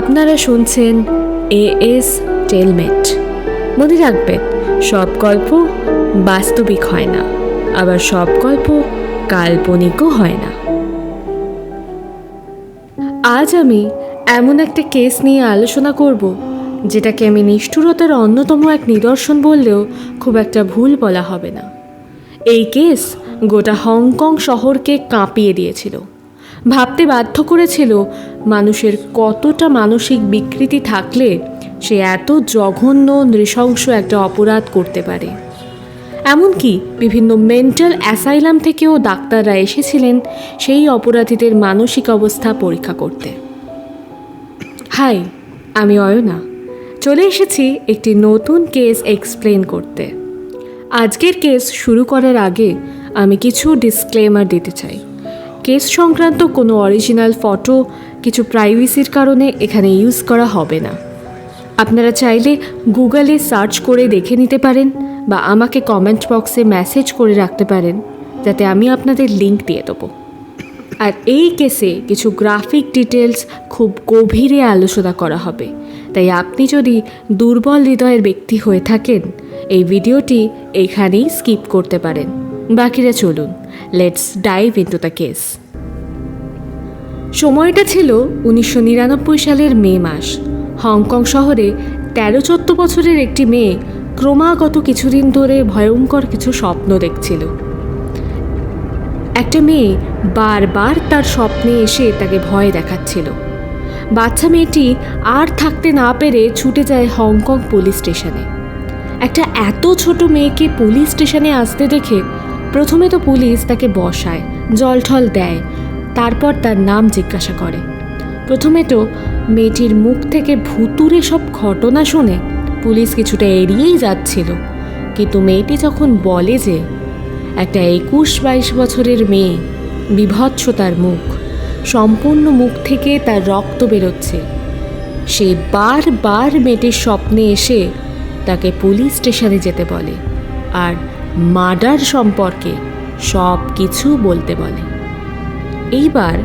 আপনারা শুনছেন A S টেলমেট মনে রাখবেন, সব গল্প বাস্তবিক হয় না, আবার সব গল্প কাল্পনিকও হয় না। আজ আমি এমন একটা কেস নিয়ে আলোচনা করব, যেটাকে আমি নিষ্ঠুরতার অন্যতম এক নিদর্শন বললেও খুব একটা ভুল বলা হবে না। এই কেস গোটা হংকং শহরকে কাঁপিয়ে দিয়েছিল। ভাবতে বাধ্য করেছিল, মানুষের কতটা মানসিক বিকৃতি থাকলে সে এত জঘন্য নৃশংস একটা অপরাধ করতে পারে। এমনকি বিভিন্ন মেন্টাল অ্যাসাইলাম থেকেও ডাক্তাররা এসেছিলেন সেই অপরাধীদের মানসিক অবস্থা পরীক্ষা করতে। হাই, আমি অয়না। চলে এসেছি একটি নতুন কেস এক্সপ্লেন করতে। আজকের কেস শুরু করার আগে আমি কিছু ডিসক্লেমার দিতে চাই। কেস সংক্রান্ত কোনো অরিজিনাল ফটো কিছু প্রাইভেসির কারণে এখানে ইউজ করা হবে না। আপনারা চাইলে গুগলে সার্চ করে দেখে নিতে পারেন বা আমাকে কমেন্ট বক্সে মেসেজ করে রাখতে পারেন, যাতে আমি আপনাদের লিংক দিয়ে দেবো। আর এই কেসে কিছু গ্রাফিক ডিটেলস খুব গভীরে আলোচনা করা হবে। তাই আপনি যদি দুর্বল হৃদয়ের ব্যক্তি হয়ে থাকেন, এই ভিডিওটি এখানেই স্কিপ করতে পারেন। বাকিরা চলুন। Let's dive into the case সময়টা ছিল উনিশশো নিরানব্বই সালের মে মাস। হংকং শহরে তেরো চোদ্দ বছরের একটি মেয়ে ক্রমাগত কিছুদিন ধরে ভয়ঙ্কর কিছু স্বপ্ন দেখছিল। একটা মেয়ে বারবার তার স্বপ্নে এসে তাকে ভয় দেখাচ্ছিল। বাচ্চা মেয়েটি আর থাকতে না পেরে ছুটে যায় হংকং পুলিশ স্টেশনে। একটা এত ছোট মেয়েকে পুলিশ স্টেশনে আসতে দেখে প্রথমে তো পুলিশ তাকে বসায়, জল ঠল দেয়, তারপর তার নাম জিজ্ঞাসা করে। প্রথমে তো মেয়েটির মুখ থেকে ভুতুরে সব ঘটনা শুনে পুলিশ কিছুটা এড়িয়েই যাচ্ছিল। কিন্তু মেয়েটি যখন বলে যে, একটা একুশ বাইশ বছরের মেয়ে, বিভৎস তার মুখ, সম্পূর্ণ মুখ থেকে তার রক্ত বেরোচ্ছে, সে বারবার মেয়েটির স্বপ্নে এসে তাকে পুলিশ স্টেশনে যেতে বলে, আর মার্ডার সম্পর্কে সব কিছু বলতে বলে। এইবার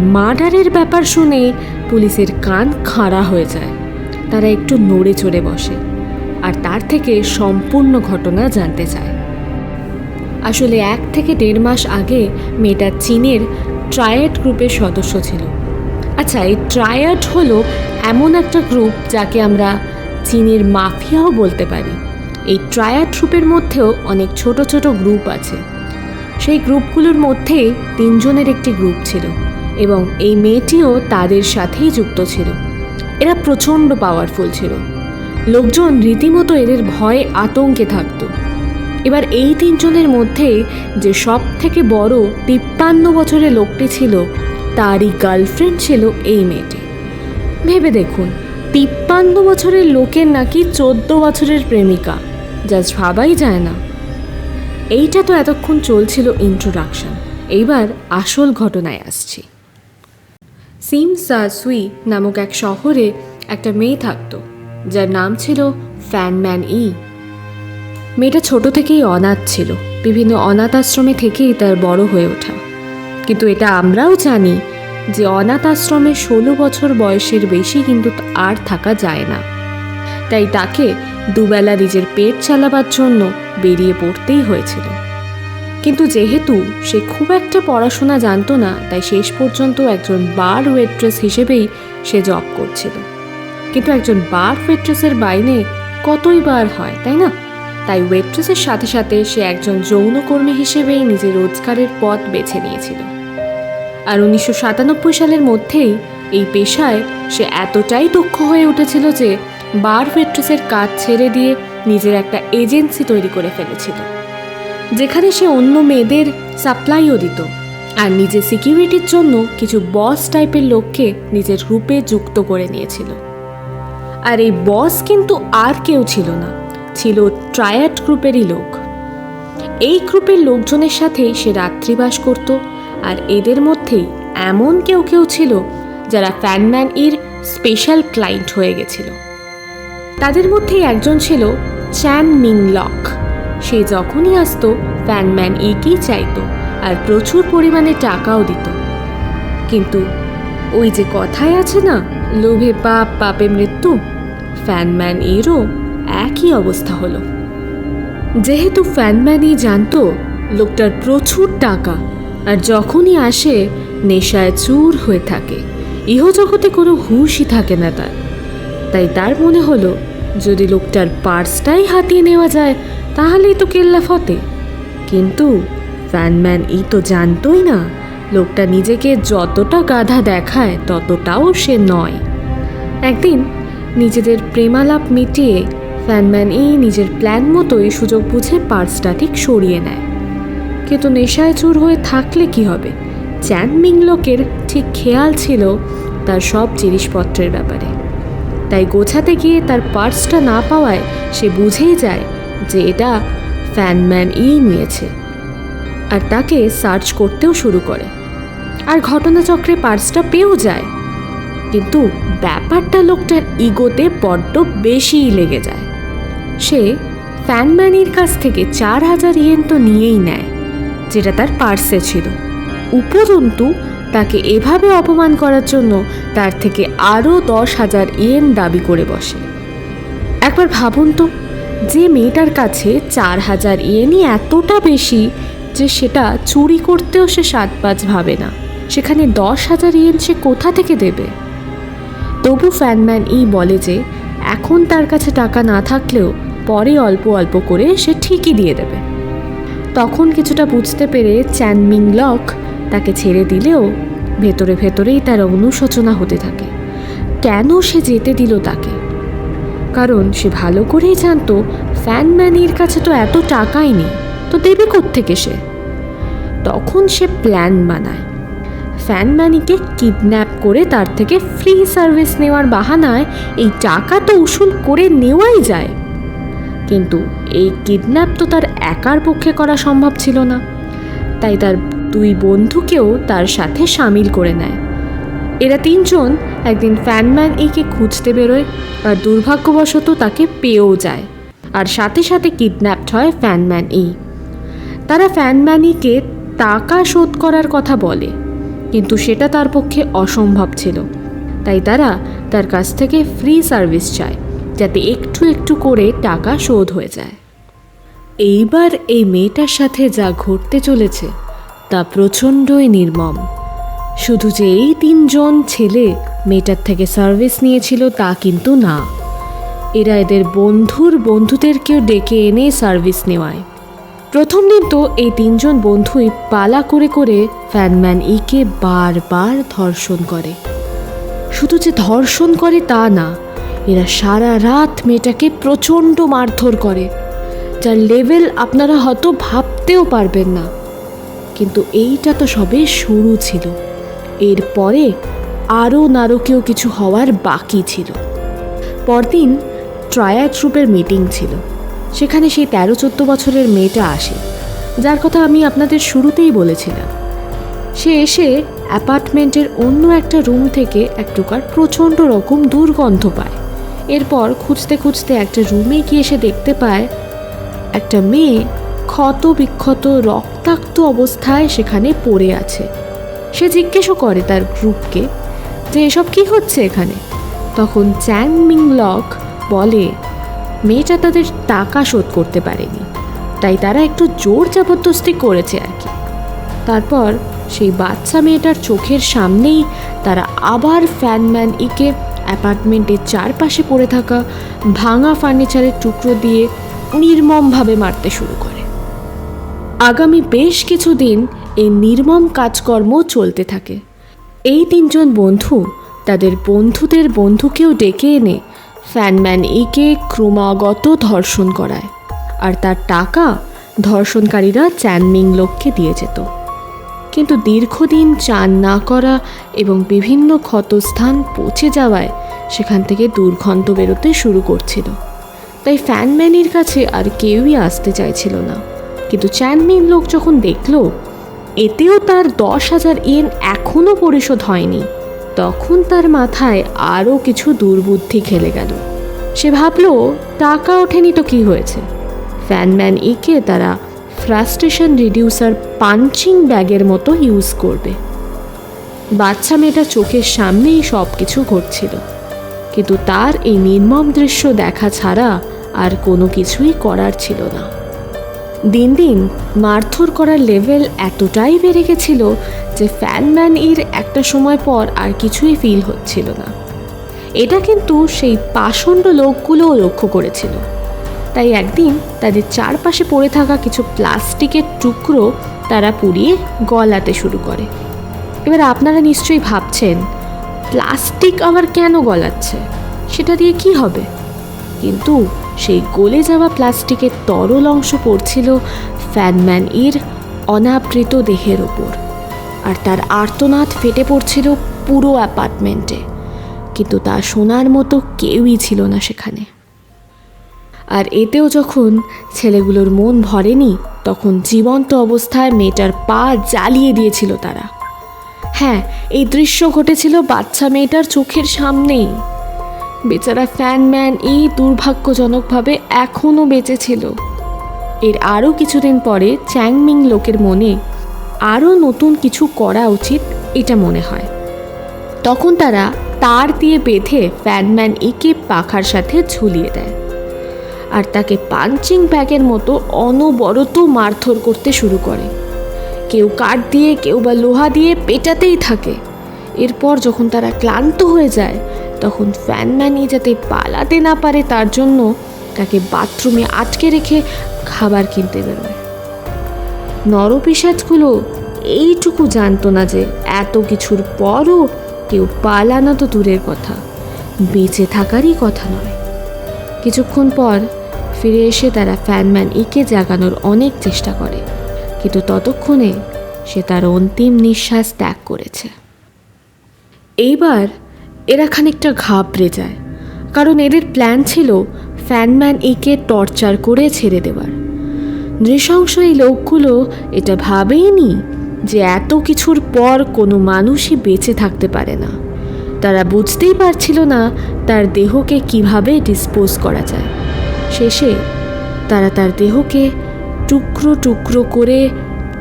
মার্ডারের ব্যাপার শুনে পুলিশের কান খাড়া হয়ে যায়। তারা একটু নড়ে চড়ে বসে আর তার থেকে সম্পূর্ণ ঘটনা জানতে চায়। আসলে এক থেকে দেড় মাস আগে মেয়েটা চীনের ট্রায়াড গ্রুপের সদস্য ছিল। আচ্ছা এই ট্রায়াড হলো এমন একটা গ্রুপ যাকে আমরা চীনের মাফিয়াও বলতে পারি। এই ট্রায়াড গ্রুপের মধ্যেও অনেক ছোট ছোট গ্রুপ আছে। সেই গ্রুপগুলোর মধ্যে তিনজনের একটি গ্রুপ ছিল এবং এই মেয়েটিও তাদের সাথেই যুক্ত ছিল। এরা প্রচণ্ড পাওয়ারফুল ছিল। লোকজন রীতিমতো এদের ভয়ে আতঙ্কে থাকতো। এবার এই তিনজনের মধ্যে যে সব থেকে বড় তিপ্পান্ন বছরের লোকটি ছিল, তারই গার্লফ্রেন্ড ছিল এই মেয়েটি। ভেবে দেখুন, তিপ্পান্ন বছরের লোকের নাকি চোদ্দ বছরের প্রেমিকা। জাস্ট ভাবাই যায় না। এইটা তো এতক্ষণ চলছিল ইন্ট্রোডাকশন এইবার আসল ঘটনায় আসছি। সিম সা সুই নামক এক শহরে একটা মেয়ে থাকতো, যার নাম ছিল ফ্যানম্যান ই। মেয়েটা ছোট থেকেই অনাথ ছিল, বিভিন্ন অনাথ আশ্রমে থেকেই তার বড় হয়ে ওঠা। কিন্তু এটা আমরাও জানি যে অনাথ আশ্রমে ষোলো বছর বয়সের বেশি কিন্তু আর থাকা যায় না। তাই তাকে দুবেলা নিজের পেট চালাবার জন্য বেরিয়ে পড়তেই হয়েছিল। কিন্তু যেহেতু সে খুব একটা পড়াশোনা জানতো না, তাই শেষ পর্যন্ত একজন বার ওয়েট্রেস হিসেবেই সে জব করছিল। কিন্তু একজন বার ওয়েট্রেসের বাইনে কতই বার হয়, তাই না? তাই ওয়েট্রেসের সাথে সাথে সে একজন যৌনকর্মী হিসেবেই নিজের রোজগারের পথ বেছে নিয়েছিল। আর উনিশশো সাতানব্বই সালের মধ্যেই এই পেশায় সে এতটাই দক্ষ হয়ে উঠেছিল যে বার ওয়েট্রেসের কাজ ছেড়ে দিয়ে নিজের একটা এজেন্সি তৈরি করে ফেলেছিল, যেখানে সে অন্য মেয়েদের সাপ্লাইও দিত আর নিজের সিকিউরিটির জন্য কিছু বস টাইপের লোককে নিজের রূপে যুক্ত করে নিয়েছিল। আর এই বস কিন্তু আর কেউ ছিল না, ছিল ট্রায়াড গ্রুপেরই লোক। এই গ্রুপের লোকজনের সাথে সে রাত্রিবাস করত আর এদের মধ্যেই এমন কেউ কেউ ছিল যারা ফ্যানম্যান ইর স্পেশাল ক্লায়েন্ট হয়ে গেছিল। তাদের মধ্যে একজন ছিল চ্যান মিং লক সে যখনই আসতো, ফ্যানম্যান একেই চাইতো আর প্রচুর পরিমাণে টাকাও দিত। কিন্তু ওই যে কথায় আছে না, লোভে পাপ, পাপে মৃত্যু, ফ্যানম্যান এরও একই অবস্থা হলো। যেহেতু ফ্যানম্যানই জানতো লোকটার প্রচুর টাকা আর যখনই আসে, নেশায় চুর হয়ে থাকে। ইহজগতে কোনো হুঁশই থাকে না তার। তাই তার মনে হলো যদি লোকটার পার্সটাই হাতিয়ে নেওয়া যায়, তাহলেই তো কেল্লা ফতে। কিন্তু ফ্যানম্যান ই তো জানতোই না, লোকটা নিজেকে যতটা গাধা দেখায়, ততটাও সে নয়। একদিন নিজেদের প্রেমালাপ মিটিয়ে ফ্যানম্যান ই নিজের প্ল্যান মতোই সুযোগ বুঝে পার্সটা ঠিক সরিয়ে নেয়। কিন্তু নেশায় চুর হয়ে থাকলে কি হবে? চ্যান মিংলোকের ঠিক খেয়াল ছিল তার সব জিনিসপত্রের ব্যাপারে। তাই গোছাতে গিয়ে তার পার্সটা না পাওয়ায় সে বুঝেই যায় যে এটা ফ্যানম্যান ই নিয়েছে আর তাকে সার্চ করতেও শুরু করে। আর ঘটনাচক্রে পার্সটা পেয়েও যায়। কিন্তু ব্যাপারটা লোকটার ইগোতে বড্ড বেশিই লেগে যায়। সে ফ্যানম্যানির কাছ থেকে চার হাজার ইয়েন তো নিয়েই নেয়, যেটা তার পার্সে ছিল। উপরন্তু তাকে এভাবে অপমান করার জন্য তার থেকে আরও দশ হাজার ইয়েন দাবি করে বসে। একবার ভাবুন তো, যে মেয়েটার কাছে চার হাজার ইয়েনই এতটা বেশি যে সেটা চুরি করতেও সে সাত পাঁচ ভাবে না। সেখানে দশ হাজার ইয়েন সে কোথা থেকে দেবে? তবু ফ্যানম্যান ই বলে যে, এখন তার কাছে টাকা না থাকলেও পরে অল্প অল্প করে সে ঠিকই দিয়ে দেবে। তখন কিছুটা বুঝতে পেরে চ্যানমিং লক তাকে ছেড়ে দিলেও ভেতরে ভেতরেই তার অনুশোচনা হতে থাকে। কেন সে যেতে দিল তাকে? কারণ সে ভালো করেই জানতো ফ্যানম্যানির কাছে তো এত টাকাই নেই, তো দেবে থেকে সে? তখন সে প্ল্যান বানায়। ফ্যানম্যানিকে কিডন্যাপ করে তার থেকে ফ্রি সার্ভিস নেওয়ার বাহানায় এই টাকা তো উসুল করে নেওয়াই যায়। কিন্তু এই কিডন্যাপ তো তার একার পক্ষে করা সম্ভব ছিল না। তাই তার দুই বন্ধুকেও তার সাথে সামিল করে নেয়। এরা তিনজন একদিন ফ্যানম্যান ইকে খুঁজতে বেরোয় আর দুর্ভাগ্যবশত তাকে পেয়েও যায় আর সাথে সাথে কিডন্যাপড হয় ফ্যানম্যান ই তারা ফ্যানম্যানিকে টাকা শোধ করার কথা বলে, কিন্তু সেটা তার পক্ষে অসম্ভব ছিল। তাই তারা তার কাছ থেকে ফ্রি সার্ভিস চায়, যাতে একটু একটু করে টাকা শোধ হয়ে যায়। এইবার এই মেয়েটার সাথে যা ঘটতে চলেছে তা প্রচণ্ডই নির্মম। শুধু যে এই তিনজন ছেলে মেয়েটার থেকে সার্ভিস নিয়েছিল তা কিন্তু না। এরা এদের বন্ধুর বন্ধুদেরকেও ডেকে এনে সার্ভিস নেওয়ায়। প্রথম দিন তো এই তিনজন বন্ধুই পালা করে করে ফ্যানম্যান ইকে বারবার ধর্ষণ করে। শুধু যে ধর্ষণ করে তা না, এরা সারা রাত মেয়েটাকে প্রচণ্ড মারধর করে। যার লেভেল আপনারা হয়তো ভাবতেও পারবেন না। কিন্তু এইটা তো সবে শুরু ছিল। এরপরে আরও নারকীয় কিছু হওয়ার বাকি ছিল। পরদিন ট্রায়াড গ্রুপের মিটিং ছিল। সেখানে সেই তেরো চোদ্দ বছরের মেয়েটা আসে, যার কথা আমি আপনাদের শুরুতেই বলেছিলাম। সে এসে অ্যাপার্টমেন্টের অন্য একটা রুম থেকে এক প্রচণ্ড রকম দুর্গন্ধ পায়। এরপর খুঁজতে খুঁজতে একটা রুমে গিয়ে সে দেখতে পায় একটা মেয়ে ক্ষত বিক্ষত রক্তাক্ত অবস্থায় সেখানে পড়ে আছে। সে জিজ্ঞেসও করে তার গ্রুপকে যে, এসব কি হচ্ছে এখানে? তখন চ্যাং মিং লক বলে, মেয়েটা তাদের টাকা শোধ করতে পারেনি, তাই তারা একটু জোর জবরদস্তি করেছে আর কি। তারপর সেই বাচ্চা মেয়েটার চোখের সামনেই তারা আবার ফ্যানম্যান ইকে অ্যাপার্টমেন্টের চারপাশে পড়ে থাকা ভাঙা ফার্নিচারের টুকরো দিয়ে নির্মমভাবে মারতে শুরু করে। আগামী বেশ কিছুদিন এই নির্মম কাজকর্ম চলতে থাকে। এই তিনজন বন্ধু তাদের বন্ধুদের বন্ধুকেও ডেকে এনে ফ্যানম্যান ইকে ক্রমাগত ধর্ষণ করায় আর তার টাকা ধর্ষণকারীরা চ্যানমিং লোককে দিয়ে যেত। কিন্তু দীর্ঘদিন চান না করা এবং বিভিন্ন ক্ষতস্থান পচে যাওয়ায় সেখান থেকে দুর্গন্ধ বেরোতে শুরু করছিল। তাই ফ্যানম্যানির কাছে আর কেউই আসতে চাইছিল না। কিন্তু চ্যানমিন লোক যখন দেখল, এতেও তার দশ হাজার ইয়েন এখনও পরিশোধ হয়নি। তখন তার মাথায় আরও কিছু দুর্বুদ্ধি খেলে গেল। সে ভাবলো, টাকা ওঠেনি তো কি হয়েছে? ফ্যানম্যান ইকে তারা ফ্রাস্ট্রেশন রিডিউসার পাঞ্চিং ব্যাগের মতো ইউজ করবে। বাচ্চা মেয়েটা চোখের সামনেই সব কিছু ঘটছিল। কিন্তু তার এই নির্মম দৃশ্য দেখা ছাড়া আর কোনো কিছুই করার ছিল না। দিন দিন মারধর করার লেভেল এতটাই বেড়ে গেছিল যে ফ্যানম্যান এর একটা সময় পর আর কিছুই ফিল হচ্ছিল না। এটা কিন্তু সেই পাষণ্ড লোকগুলোও লক্ষ্য করেছিল। তাই একদিন তাদের চারপাশে পড়ে থাকা কিছু প্লাস্টিকের টুকরো তারা পুড়িয়ে গলাতে শুরু করে। এবার আপনারা নিশ্চয়ই ভাবছেন, প্লাস্টিক আবার কেন গলাচ্ছে? সেটা দিয়ে কি হবে? কিন্তু সেই গলে যাওয়া প্লাস্টিকের তরল অংশ পড়ছিল ফ্যানম্যান এর অনাবৃত দেহের ওপর। আর তার আর্তনাদ ফেটে পড়ছিল পুরো অ্যাপার্টমেন্টে। কিন্তু তা শোনার মতো কেউই ছিল না সেখানে। আর এতেও যখন ছেলেগুলোর মন ভরেনি, তখন জীবন্ত অবস্থায় মেয়েটার পা জ্বালিয়ে দিয়েছিল তারা। হ্যাঁ এই দৃশ্য ঘটেছিল বাচ্চা মেয়েটার চোখের সামনেই। বেচারা ফ্যানম্যান এই দুর্ভাগ্যজনকভাবে এখনও বেঁচে ছিল। এর আরও কিছুদিন পরে চ্যাংমিং লোকের মনে আরও নতুন কিছু করা উচিত এটা মনে হয়। তখন তারা তার দিয়ে বেঁধে ফ্যানম্যান একে পাখার সাথে ঝুলিয়ে দেয়। আর তাকে পাঞ্চিং ব্যাগের মতো অনবরত মারধর করতে শুরু করে। কেউ কাঠ দিয়ে, কেউ বা লোহা দিয়ে পেটাতেই থাকে। এরপর যখন তারা ক্লান্ত হয়ে যায় তখন ফ্যানম্যানই যাতে পালাতে না পারে, তার জন্য তাকে বাথরুমে আটকে রেখে খাবার কিনতে বেরোয় নরপিসাজগুলো এইটুকু জানতো না যে এত কিছুর পরও কেউ পালানো তো দূরের কথা, বেঁচে থাকারই কথা নয়। কিছুক্ষণ পর ফিরে এসে তারা ফ্যানম্যান ইকে জাগানোর অনেক চেষ্টা করে, কিন্তু ততক্ষণে সে তার অন্তিম নিঃশ্বাস ত্যাগ করেছে। এইবার এরা খানিকটা ঘাবড়ে যায়। কারণ এদের প্ল্যান ছিল ফ্যানম্যান একে টর্চার করে ছেড়ে দেওয়ার। নৃশংস এই লোকগুলো এটা ভাবেইনি যে এত কিছুর পর কোনো মানুষই বেঁচে থাকতে পারে না। তারা বুঝতেই পারছিল না তার দেহকে কীভাবে ডিসপোজ করা যায়। শেষে তারা তার দেহকে টুকরো টুকরো করে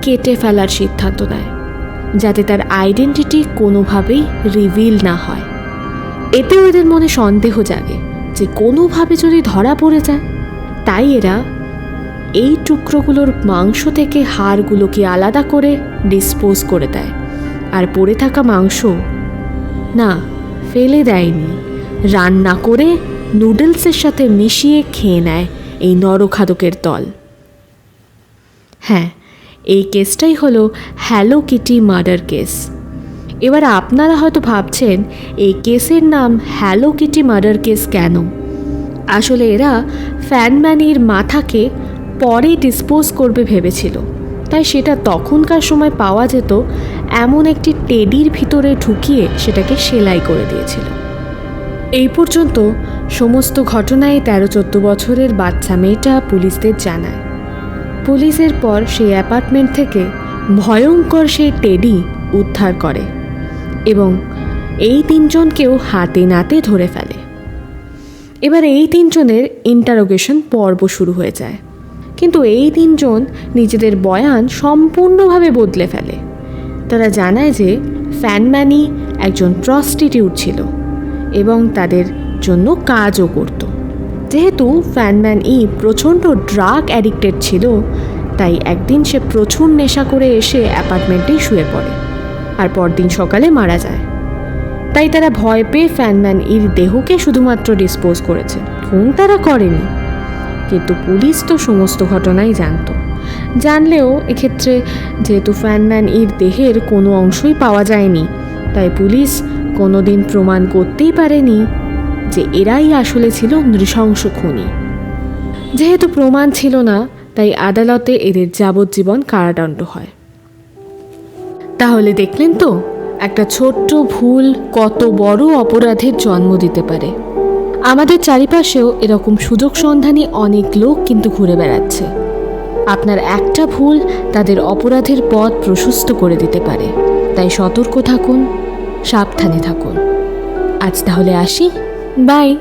কেটে ফেলার সিদ্ধান্ত নেয়, যাতে তার আইডেন্টিটি কোনোভাবেই রিভিল না হয়। এতেও এদের মনে সন্দেহ জাগে যে কোনোভাবে যদি ধরা পড়ে যায়, তাই এরা এই টুকরোগুলোর মাংস থেকে হাড়গুলোকে আলাদা করে ডিসপোজ করে দেয়। আর পড়ে থাকা মাংস না, ফেলে দেয়নি। রান্না করে নুডলসের সাথে মিশিয়ে খেয়ে নেয় এই নরখাদকের দল। হ্যাঁ এই কেসটাই হলো হ্যালো কিটি মার্ডার কেস এবার আপনারা হয়তো ভাবছেন, এই কেসের নাম হ্যালো কিটি মার্ডার কেস কেন? আসলে এরা ফ্যানম্যানির মাথাকে পরে ডিসপোজ করবে ভেবেছিল। তাই সেটা তখনকার সময় পাওয়া যেত, এমন একটি টেডির ভিতরে ঢুকিয়ে সেটাকে সেলাই করে দিয়েছিল। এই পর্যন্ত সমস্ত ঘটনায় তেরো চোদ্দ বছরের বাচ্চা মেয়েটা পুলিশদের জানায়। পুলিশের পর সেই অ্যাপার্টমেন্ট থেকে ভয়ঙ্কর সেই টেডি উদ্ধার করে। এবং এই তিনজনকেও হাতে নাতে ধরে ফেলে। এবার এই তিনজনের ইন্টারোগেশন পর্ব শুরু হয়ে যায়। কিন্তু এই তিনজন নিজেদের বয়ান সম্পূর্ণভাবে বদলে ফেলে। তারা জানায় যে ফ্যানম্যানি একজন প্রস্টিটিউট ছিল এবং তাদের জন্য কাজও করত। যেহেতু ফ্যানম্যান ই প্রচণ্ড ড্রাগ অ্যাডিক্টেড ছিল, তাই একদিন সে প্রচুর নেশা করে এসে অ্যাপার্টমেন্টেই শুয়ে পড়ে। আর পরদিন সকালে মারা যায়। তাই তারা ভয় পেয়ে ফ্যানম্যান ইর দেহকে শুধুমাত্র ডিসপোজ করেছে। খুন তারা করেনি। কিন্তু পুলিশ তো সমস্ত ঘটনাই জানতো। জানলেও এক্ষেত্রে যেহেতু ফ্যানম্যান ইর দেহের কোনো অংশই পাওয়া যায়নি, তাই পুলিশ কোনো দিন প্রমাণ করতেই পারেনি যে এরাই আসলে ছিল নৃশংস খুনি। যেহেতু প্রমাণ ছিল না, তাই আদালতে এদের যাবজ্জীবন কারাদণ্ড হয়। তাহলে দেখলেন তো, একটা ছোট্ট ভুল কত বড় অপরাধের জন্ম দিতে পারে। আমাদের চারিপাশেও এরকম সুযোগ সন্ধানী অনেক লোক কিন্তু ঘুরে বেড়াচ্ছে। আপনার একটা ভুল তাদের অপরাধের পথ প্রশস্ত করে দিতে পারে। তাই সতর্ক থাকুন, সাবধানে থাকুন। আজ তাহলে আসি। বাই।